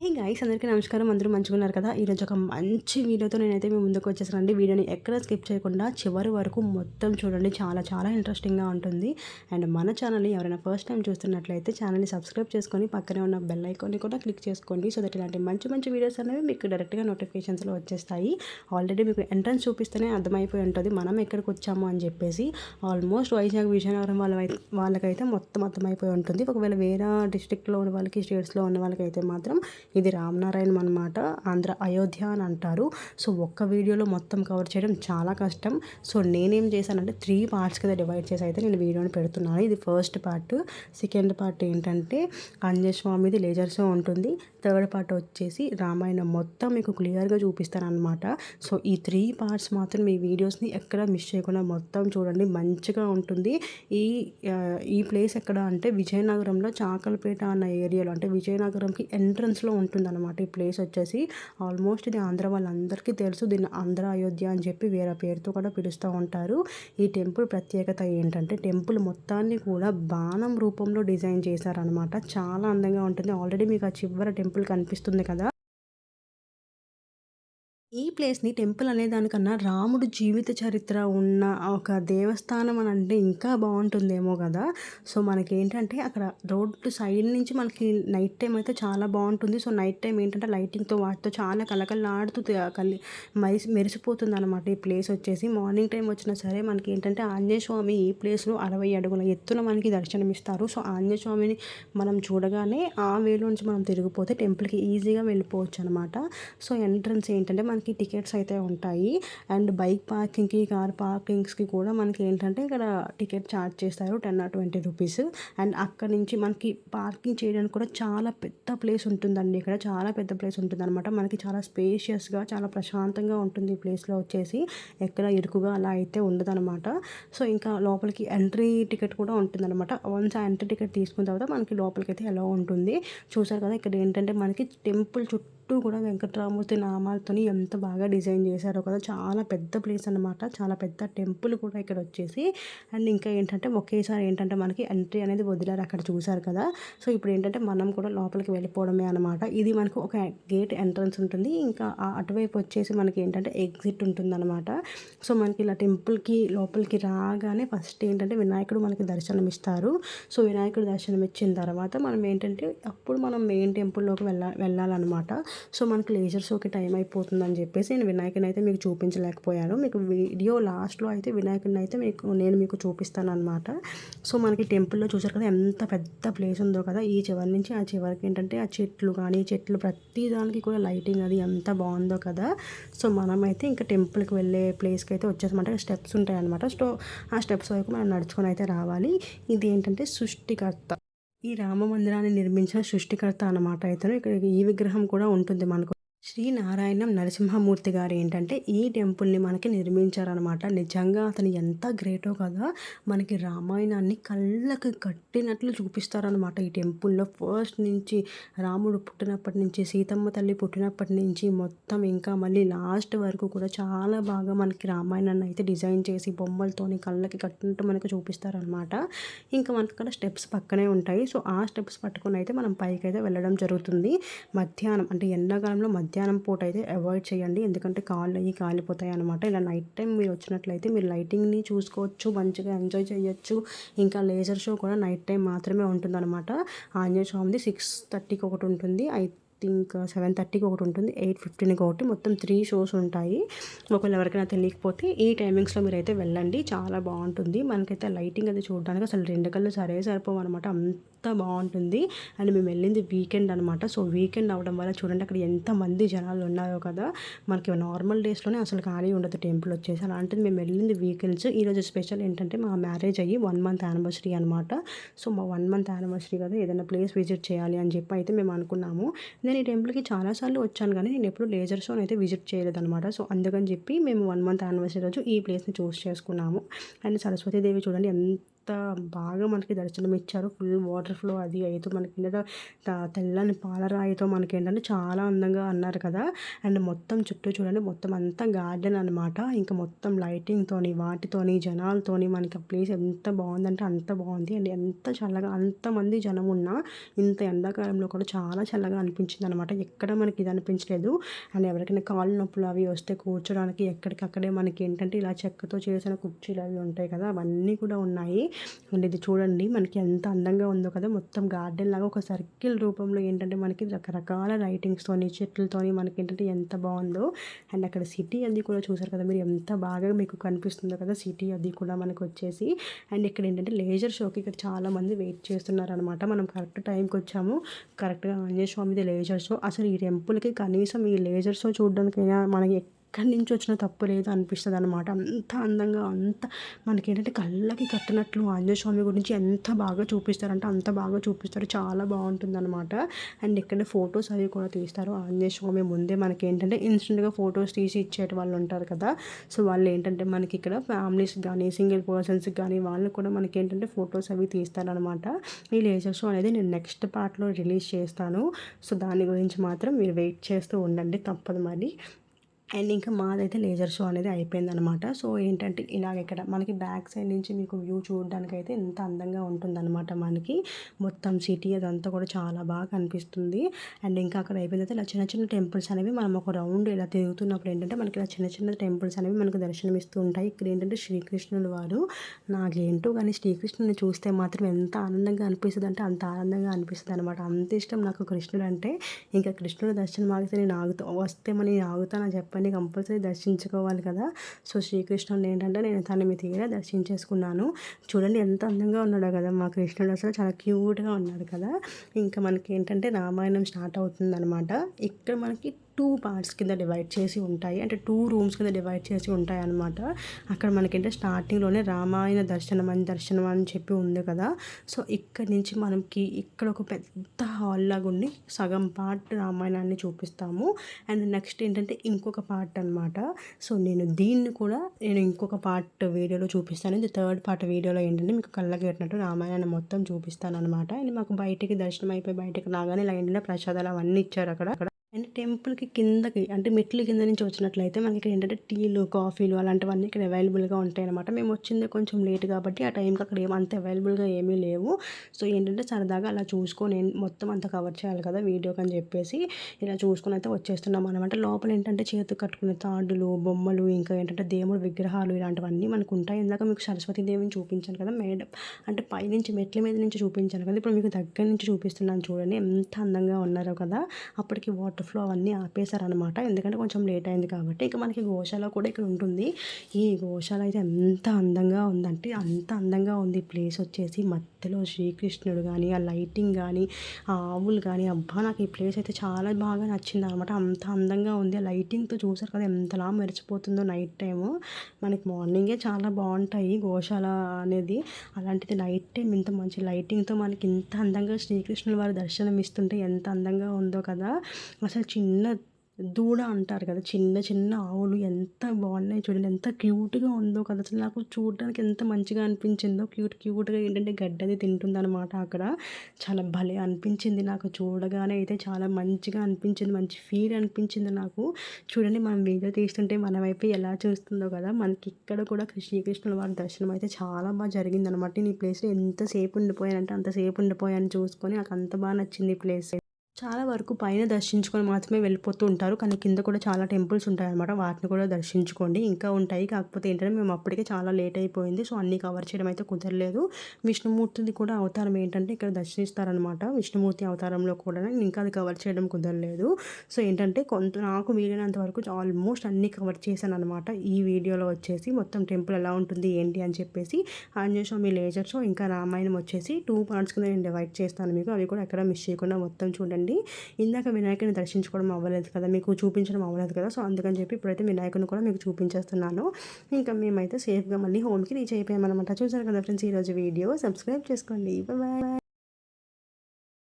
Hey guys అందరికీ నమస్కారం. అందరూ మంచుకున్నారు కదా? ఈరోజు ఒక మంచి వీడియోతో నేనైతే మీ ముందుకు వచ్చేసానండి. వీడియోని ఎక్కడ స్కిప్ చేయకుండా చివరి వరకు మొత్తం చూడండి. చాలా చాలా ఇంట్రెస్టింగ్గా ఉంటుంది. అండ్ మన ఛానల్ని ఎవరైనా ఫస్ట్ టైం చూస్తున్నట్లయితే ఛానల్ని సబ్స్క్రైబ్ చేసుకొని పక్కనే ఉన్న బెల్ ఐకాన్ని కూడా క్లిక్ చేసుకోండి. సో దట్ ఇలాంటి మంచి మంచి వీడియోస్ అనేవి మీకు డైరెక్ట్గా నోటిఫికేషన్స్లో వచ్చేస్తాయి. ఆల్రెడీ మీకు ఎంట్రన్స్ చూపిస్తేనే అర్థమైపోయి ఉంటుంది. మనం ఎక్కడికి వచ్చాము అని చెప్పేసి ఆల్మోస్ట్ వైజాగ్ విజయనగరం వాళ్ళ వాళ్ళకైతే మొత్తం అర్థమైపోయి ఉంటుంది. ఒకవేళ వేరే డిస్టిక్లో ఉన్న వాళ్ళకి స్టేట్స్లో ఉన్న వాళ్ళకైతే మాత్రం ఇది రామనారాయణం అనమాట ఆంధ్ర అయోధ్య అని అంటారు. సో ఒక్క వీడియోలో మొత్తం కవర్ చేయడం చాలా కష్టం. సో నేనేం చేశానంటే త్రీ పార్ట్స్ కింద డివైడ్ చేసి అయితే నేను వీడియోని పెడుతున్నాను. ఇది ఫస్ట్ పార్ట్ సెకండ్ పార్ట్ ఏంటంటే ఆంజనేయ స్వామిది లేజర్ షో ఉంటుంది. థర్డ్ పార్ట్ వచ్చేసి రామాయణం. మొత్తం మీకు క్లియర్గా చూపిస్తానమాట సో ఈ త్రీ పార్ట్స్ మాత్రం మీ వీడియోస్ని ఎక్కడ మిస్ చేయకుండా మొత్తం చూడండి. మంచిగా ఉంటుంది. ఈ ఈ ప్లేస్ ఎక్కడ అంటే విజయనగరంలో చాకలపేట అన్న ఏరియాలో అంటే విజయనగరంకి ఎంట్రన్స్లో ఉంటుందన్నమాట ఈ ప్లేస్ వచ్చేసి. ఆల్మోస్ట్ ఇది ఆంధ్ర వాళ్ళందరికీ తెలుసు. దీన్ని ఆంధ్ర అయోధ్య అని చెప్పి వేరే పేరుతో కూడా పిలుస్తూ ఉంటారు. ఈ టెంపుల్ ప్రత్యేకత ఏంటంటే టెంపుల్ మొత్తాన్ని కూడా బాణం రూపంలో డిజైన్ చేశారనమాట చాలా అందంగా ఉంటుంది. ఆల్రెడీ మీకు ఆ చివర టెంపుల్ కనిపిస్తుంది కదా. ఈ ప్లేస్‌ని టెంపుల్ అనే దానికన్నా రాముడు జీవిత చరిత్ర ఉన్న ఒక దేవస్థానం అని అంటే ఇంకా బాగుంటుందేమో కదా సో, మనకేంటంటే అక్కడ రోడ్డు సైడ్ నుంచి మనకి నైట్ టైం అయితే చాలా బాగుంటుంది సో, నైట్ టైం ఏంటంటే లైటింగ్‌తో వాటితో చాలా కలకల్లాడుతూ త కలి మెరిసి అనమాట ఈ ప్లేస్ వచ్చేసి. మార్నింగ్ టైం వచ్చినా సరే మనకేంటంటే ఆంజనేయ స్వామి ఈ ప్లేస్‌లో అరవై అడుగుల ఎత్తున మనకి దర్శనమిస్తారు. సో, ఆంజనేయ స్వామిని మనం చూడగానే ఆ వేలో నుంచి మనం తిరిగిపోతే టెంపుల్‌కి ఈజీగా వెళ్ళిపోవచ్చు అనమాట సో, ఎంట్రన్స్ ఏంటంటే మన మనకి టికెట్స్ అయితే ఉంటాయి. అండ్ బైక్ పార్కింగ్కి కార్ పార్కింగ్స్కి కూడా మనకి ఏంటంటే ఇక్కడ టికెట్ ఛార్జ్ చేస్తారు ten or twenty rupees. And అక్కడ నుంచి మనకి పార్కింగ్ చేయడానికి కూడా చాలా పెద్ద ప్లేస్ ఉంటుందండి ఇక్కడ. చాలా పెద్ద ప్లేస్ ఉంటుంది అనమాట మనకి చాలా స్పేషియస్గా చాలా ప్రశాంతంగా ఉంటుంది ఈ ప్లేస్లో వచ్చేసి. ఎక్కడ ఇరుకుగా అలా అయితే ఉండదనమాట సో ఇంకా లోపలికి ఎంట్రీ టికెట్ కూడా ఉంటుందన్నమాట. వన్స్ ఆ ఎంట్రీ టికెట్ తీసుకున్న తర్వాత మనకి లోపలికి అయితే ఎలా ఉంటుంది. చూసారు కదా ఇక్కడ ఏంటంటే మనకి టెంపుల్ చుట్టూ చుట్టూ కూడా వెంకటరామూర్తి నామాలతోని ఎంత బాగా డిజైన్ చేశారో కదా. చాలా పెద్ద ప్లేస్ అనమాట చాలా పెద్ద టెంపుల్ కూడా ఇక్కడ వచ్చేసి. అండ్ ఇంకా ఏంటంటే ఒకేసారి ఏంటంటే మనకి ఎంట్రీ అనేది వదిలారు అక్కడ చూశారు కదా. సో ఇప్పుడు ఏంటంటే మనం కూడా లోపలికి వెళ్ళిపోవడమే అనమాట ఇది మనకు ఒక గేట్ ఎంట్రన్స్ ఉంటుంది. ఇంకా అటువైపు వచ్చేసి మనకి ఏంటంటే ఎగ్జిట్ ఉంటుందన్నమాట. సో మనకి ఇలా టెంపుల్కి లోపలికి రాగానే ఫస్ట్ ఏంటంటే వినాయకుడు మనకి దర్శనం ఇస్తారు సో వినాయకుడు దర్శనం ఇచ్చిన తర్వాత మనం ఏంటంటే అప్పుడు మనం మెయిన్ టెంపుల్లోకి వెళ్ళ వెళ్ళాలన్నమాట. సో మనకి లేజర్ షోకి టైం అయిపోతుందని చెప్పేసి నేను వినాయకుని అయితే మీకు చూపించలేకపోయాను. మీకు వీడియో లాస్ట్లో అయితే వినాయకుడిని అయితే మీకు నేను మీకు చూపిస్తాను అనమాట సో మనకి టెంపుల్లో చూసారు కదా ఎంత పెద్ద ప్లేస్ ఉందో కదా ఈ చివరి నుంచి ఆ చివరికి ఏంటంటే ఆ చెట్లు కానీ చెట్లు ప్రతి దానికి కూడా లైటింగ్ అది ఎంత బాగుందో కదా. సో మనమైతే ఇంకా టెంపుల్కి వెళ్ళే ప్లేస్కి అయితే వచ్చేసామంటే స్టెప్స్ ఉంటాయన్నమాట. సో ఆ స్టెప్స్ వరకు మనం నడుచుకొని అయితే రావాలి. ఇది ఏంటంటే సృష్టికర్త. ఈ రామ మందిరాన్ని నిర్మించిన సృష్టికర్త అన్నమాట ఇతను. ఇక్కడ ఈ విగ్రహం కూడా ఉంటుంది మనకు. శ్రీ నారాయణం నరసింహమూర్తి గారు ఏంటంటే ఈ టెంపుల్ని మనకి నిర్మించారనమాట నిజంగా అతను ఎంత గ్రేటో కదా మనకి రామాయణాన్ని కళ్ళకి కట్టినట్లు చూపిస్తారనమాట ఈ టెంపుల్లో ఫస్ట్ నుంచి రాముడు పుట్టినప్పటి నుంచి సీతమ్మ తల్లి పుట్టినప్పటి నుంచి మొత్తం ఇంకా మళ్ళీ లాస్ట్ వరకు కూడా చాలా బాగా మనకి రామాయణాన్ని అయితే డిజైన్ చేసి బొమ్మలతోని కళ్ళకి కట్టినట్టు మనకు చూపిస్తారనమాట ఇంకా మనకి అక్కడ స్టెప్స్ పక్కనే ఉంటాయి. సో ఆ స్టెప్స్ పట్టుకుని అయితే మనం పైకి అయితే వెళ్ళడం జరుగుతుంది. మధ్యాహ్నం అంటే ఎండాకాలంలో మధ్య మధ్యాహ్నం పూట అయితే అవాయిడ్ చేయండి. ఎందుకంటే కాళ్ళు అవి కాలిపోతాయి అనమాట ఇలా నైట్ టైం మీరు వచ్చినట్లయితే మీరు లైటింగ్ని చూసుకోవచ్చు మంచిగా ఎంజాయ్ చేయొచ్చు. ఇంకా లేజర్ షో కూడా నైట్ టైం మాత్రమే ఉంటుందన్నమాట. ఆంజనేయ స్వామిది సిక్స్ థర్టీకి ఒకటి ఉంటుంది. అయితే థింక్ సెవెన్ థర్టీకి ఒకటి ఉంటుంది. ఎయిట్ ఫిఫ్టీన్కి ఒకటి మొత్తం త్రీ షోస్ ఉంటాయి. ఒకవేళ ఎవరికైనా తెలియకపోతే ఈ టైమింగ్స్లో మీరు అయితే వెళ్ళండి. చాలా బాగుంటుంది. మనకైతే లైటింగ్ అది చూడడానికి అసలు రెండు కళ్ళు సరే సరిపోవు అనమాట అంత అంత బాగుంటుంది. అండ్ మేము వెళ్ళింది వీకెండ్ అనమాట సో వీకెండ్ అవడం వల్ల చూడండి అక్కడ ఎంతమంది జనాలు ఉన్నాయో కదా. మనకి నార్మల్ డేస్లోనే అసలు ఖాళీ ఉండదు టెంపుల్ వచ్చేసి. అలాంటిది మేము వెళ్ళింది వీకెండ్స్. ఈరోజు స్పెషల్ ఏంటంటే మా మ్యారేజ్ అయ్యి వన్ మంత్ యానివర్సరీ అనమాట సో మా వన్ మంత్ యానివర్సరీ కదా ఏదైనా ప్లేస్ విజిట్ చేయాలి అని చెప్పి అయితే మేము అనుకున్నాము. నేను ఈ టెంపుల్కి చాలాసార్లు వచ్చాను కానీ నేను ఎప్పుడు లేజర్ షోని అయితే విజిట్ చేయలేదన్నమాట. సో అందుకని చెప్పి మేము వన్ మంత్ యానివర్సరీ రోజు ఈ ప్లేస్ని చూస్ చేసుకున్నాము. అండ్ సరస్వతీదేవి చూడండి ఎంత బాగా మనకి దర్శనం ఇచ్చారు. ఫుల్ వాటర్ ఫ్లో అది అయితే మనకి ఏంటంటే తెల్లని పాలరాయితో మనకి ఏంటంటే చాలా అందంగా అన్నారు కదా. అండ్ మొత్తం చుట్టూ చూడండి మొత్తం అంతా గార్డెన్ అనమాట ఇంకా మొత్తం లైటింగ్తోని వాటితోని జనాలతోని మనకి ఆ ప్లేస్ ఎంత బాగుందంటే అంత బాగుంది. అండ్ ఎంత చల్లగా అంతమంది జనం ఉన్నా ఇంత ఎండాకాలంలో కూడా చాలా చల్లగా అనిపించింది అనమాట ఎక్కడ మనకి ఇది అనిపించలేదు. అండ్ ఎవరికైనా కాళ్ళు నొప్పులు అవి వస్తే కూర్చోడానికి ఎక్కడికక్కడే మనకి ఏంటంటే ఇలా చెక్కతో చేసిన కుర్చీలు అవి ఉంటాయి కదా అవన్నీ కూడా ఉన్నాయి. ఇది చూడండి మనకి ఎంత అందంగా ఉందో కదా మొత్తం గార్డెన్ లాగా ఒక సర్కిల్ రూపంలో ఏంటంటే మనకి రకరకాల లైటింగ్స్తోని చెట్లతోని మనకి ఏంటంటే ఎంత బాగుందో. అండ్ అక్కడ సిటీ అది కూడా చూసారు కదా మీరు ఎంత బాగా మీకు కనిపిస్తుందో కదా సిటీ అది కూడా మనకు వచ్చేసి. అండ్ ఇక్కడ ఏంటంటే లేజర్ షోకి ఇక్కడ చాలామంది వెయిట్ చేస్తున్నారు అనమాట మనం కరెక్ట్ టైంకి వచ్చాము కరెక్ట్గా ఆంజనేయ స్వామిది లేజర్ షో అసలు ఈ టెంపుల్కి కనీసం ఈ లేజర్ షో చూడడానికైనా మనకి ఎక్కడి నుంచి వచ్చిన తప్పు లేదు అనిపిస్తుంది అనమాట అంత అందంగా అంత మనకేంటంటే కళ్ళకి కట్టినట్లు ఆంజనేయ స్వామి గురించి ఎంత బాగా చూపిస్తారంటే అంత బాగా చూపిస్తారు. చాలా బాగుంటుంది అనమాట అండ్ ఇక్కడ ఫొటోస్ అవి కూడా తీస్తారు. ఆంజనేయ స్వామి ముందే మనకి ఏంటంటే ఇన్స్టెంట్గా ఫొటోస్ తీసి ఇచ్చేట వాళ్ళు ఉంటారు కదా. సో వాళ్ళు ఏంటంటే మనకి ఇక్కడ ఫ్యామిలీస్ కానీ సింగిల్ పర్సన్స్కి కానీ వాళ్ళు కూడా మనకి ఏంటంటే ఫొటోస్ అవి తీస్తారనమాట ఈ లేజర్ షో అనేది నేను నెక్స్ట్ పార్ట్లో రిలీజ్ చేస్తాను. సో దాని గురించి మాత్రం మీరు వెయిట్ చేస్తూ ఉండండి తప్పదు మరి. అండ్ ఇంకా మాదైతే లేజర్ షో అనేది అయిపోయింది అనమాట సో ఏంటంటే ఇలాగ ఇక్కడ మనకి బ్యాక్ సైడ్ నుంచి మీకు వ్యూ చూడడానికి అయితే ఎంత అందంగా ఉంటుందన్నమాట మనకి. మొత్తం సిటీ అదంతా కూడా చాలా బాగా కనిపిస్తుంది. అండ్ ఇంకా అక్కడ అయిపోయిన తర్వాత ఇలా చిన్న చిన్న టెంపుల్స్ అనేవి మనం ఒక రౌండ్ ఇలా తిరుగుతున్నప్పుడు ఏంటంటే మనకి ఇలా చిన్న చిన్న టెంపుల్స్ అనేవి మనకు దర్శనమిస్తూ ఉంటాయి. ఇక్కడ ఏంటంటే శ్రీకృష్ణుడు వారు నాకేంటో కానీ శ్రీకృష్ణుని చూస్తే మాత్రం ఎంత ఆనందంగా అనిపిస్తుంది అంటే అంత ఆనందంగా అనిపిస్తుంది అనమాట అంత ఇష్టం నాకు కృష్ణుడు అంటే ఇంకా కృష్ణుడు దర్శనం ఆగితే నేను ఆగుతా వస్తే మరి ఆగుతానని చెప్పి అయ్యప్పని కంపల్సరీ దర్శించుకోవాలి కదా. సో శ్రీకృష్ణుడు ఏంటంటే నేను తన మీ తీర దర్శించేసుకున్నాను. చూడండి ఎంత అందంగా ఉన్నాడో కదా మా కృష్ణుడు. అసలు చాలా క్యూట్గా ఉన్నాడు కదా. ఇంకా మనకి ఏంటంటే రామాయణం స్టార్ట్ అవుతుందన్నమాట. ఇక్కడ మనకి టూ పార్ట్స్ కింద డివైడ్ చేసి ఉంటాయి. అంటే టూ రూమ్స్ కింద డివైడ్ చేసి ఉంటాయి అనమాట అక్కడ మనకంటే స్టార్టింగ్లోనే రామాయణ దర్శనం అని దర్శనం అని చెప్పి ఉంది కదా. సో ఇక్కడ నుంచి మనకి ఇక్కడ ఒక పెద్ద హాల్ లాగా ఉండి సగం పార్ట్ రామాయణాన్ని చూపిస్తాము. అండ్ నెక్స్ట్ ఏంటంటే ఇంకొక పార్ట్ అనమాట సో నేను దీన్ని కూడా నేను ఇంకొక పార్ట్ వీడియోలో చూపిస్తాను. ఇది థర్డ్ పార్ట్ వీడియోలో ఏంటంటే మీకు కళ్ళకి పెట్టినట్టు రామాయణాన్ని మొత్తం చూపిస్తాను అనమాట అండ్ మాకు బయటికి దర్శనం అయిపోయి బయటకు రాగానే ఇలా ఏంటంటే ప్రసాదాలు అవన్నీ ఇచ్చారు అక్కడ అక్కడ. అండ్ టెంపుల్కి కిందకి అంటే మెట్ల కింద నుంచి వచ్చినట్లయితే మనకి ఇక్కడ ఏంటంటే టీలు కాఫీలు అలాంటివన్నీ ఇక్కడ అవైలబుల్గా ఉంటాయి అనమాట మేము వచ్చింది కొంచెం లేట్ కాబట్టి ఆ టైంకి అక్కడ ఏమంత అవైలబుల్గా ఏమీ లేవు. సో ఏంటంటే సరదాగా అలా చూసుకొని మొత్తం అంతా కవర్ చేయాలి కదా వీడియోకి అని చెప్పేసి ఇలా చూసుకొని అయితే వచ్చేస్తున్నాం అనమాట లోపల ఏంటంటే చేతు కట్టుకునే తాడులు బొమ్మలు ఇంకా ఏంటంటే దేవుడు విగ్రహాలు ఇలాంటివన్నీ మనకు ఉంటాయి. ఇందాక మీకు సరస్వతి దేవిని చూపించాను కదా మేడ అంటే పైనుంచి మెట్ల మీద నుంచి చూపించాను కదా ఇప్పుడు మీకు దగ్గర నుంచి చూపిస్తున్నాను చూడండి. ఎంత అందంగా ఉన్నారో కదా. అప్పటికి వాటర్ వాటర్ ఫ్లో అవన్నీ ఆపేశారనమాట ఎందుకంటే కొంచెం లేట్ అయింది కాబట్టి ఇక మనకి గోశాల కూడా ఇక్కడ ఉంటుంది. ఈ గోశాల అయితే ఎంత అందంగా ఉందంటే అంత అందంగా ఉంది. ప్లేస్ వచ్చేసి మధ్యలో శ్రీకృష్ణుడు కానీ ఆ లైటింగ్ కానీ ఆ ఆవులు కానీ అబ్బా నాకు ఈ ప్లేస్ అయితే చాలా బాగా నచ్చింది అనమాట అంత అందంగా ఉంది. ఆ లైటింగ్తో చూసారు కదా ఎంతలా మెరిచిపోతుందో నైట్ టైము. మనకి మార్నింగే చాలా బాగుంటాయి గోశాల అనేది. అలాంటిది నైట్ టైం ఇంత మంచి లైటింగ్తో మనకి ఇంత అందంగా శ్రీకృష్ణుల వారి దర్శనం ఇస్తుంటే ఎంత అందంగా ఉందో కదా. అసలు చిన్న దూడ అంటారు కదా చిన్న చిన్న ఆవులు ఎంత బాగున్నాయి చూడండి ఎంత క్యూట్గా ఉందో కదా అసలు నాకు చూడడానికి ఎంత మంచిగా అనిపించిందో క్యూట్ క్యూట్గా ఏంటంటే గడ్డది తింటుందన్నమాట అక్కడ. చాలా భలే అనిపించింది నాకు చూడగానే అయితే చాలా మంచిగా అనిపించింది మంచి ఫీల్ అనిపించింది నాకు. చూడండి మనం వీడియో తీస్తుంటే మన వైపు ఎలా చూస్తుందో కదా మనకి ఇక్కడ కూడా శ్రీకృష్ణుల వారి దర్శనం అయితే చాలా బాగా జరిగింది అనమాట నేను ఈ ప్లేస్లో ఎంతసేపు ఉండిపోయానంటే అంతసేపు ఉండిపోయాను చూసుకొని నాకు అంత బాగా నచ్చింది ఈ ప్లేస్ చాలా వరకు పైన దర్శించుకొని మాత్రమే వెళ్ళిపోతూ ఉంటారు. కానీ కింద కూడా చాలా టెంపుల్స్ ఉంటాయి అనమాట వాటిని కూడా దర్శించుకోండి. ఇంకా ఉంటాయి. కాకపోతే ఏంటంటే మేము అప్పటికే చాలా లేట్ అయిపోయింది. సో అన్నీ కవర్ చేయడం అయితే కుదరలేదు. విష్ణుమూర్తిది కూడా అవతారం ఏంటంటే ఇక్కడ దర్శిస్తారనమాట విష్ణుమూర్తి అవతారంలో కూడా ఇంకా అది కవర్ చేయడం కుదరలేదు. సో ఏంటంటే కొంత నాకు వీలైనంత వరకు ఆల్మోస్ట్ అన్నీ కవర్ చేశాను అనమాట ఈ వీడియోలో వచ్చేసి మొత్తం టెంపుల్ ఎలా ఉంటుంది ఏంటి అని చెప్పేసి ఆంజనేయ స్వామి లేజర్ షో ఇంకా రామాయణం వచ్చేసి టూ పార్ట్స్ కింద నేను డివైడ్ చేస్తాను మీకు. అవి కూడా ఎక్కడ మిస్ చేయకుండా మొత్తం చూడండి. చూడండి ఇందాక వినాయకుని దర్శించుకోవడం అవ్వలేదు కదా మీకు చూపించడం అవ్వలేదు కదా సో అందుకని చెప్పి ఇప్పుడైతే వినాయకుని కూడా మీకు చూపించేస్తున్నాను. ఇంకా మేమైతే సేఫ్గా మళ్ళీ హోమ్కి రీచ్ అయిపోయామన్నమాట. చూసారు కదా ఫ్రెండ్స్ ఈరోజు వీడియో. సబ్స్క్రైబ్ చేసుకోండి. బాయ్.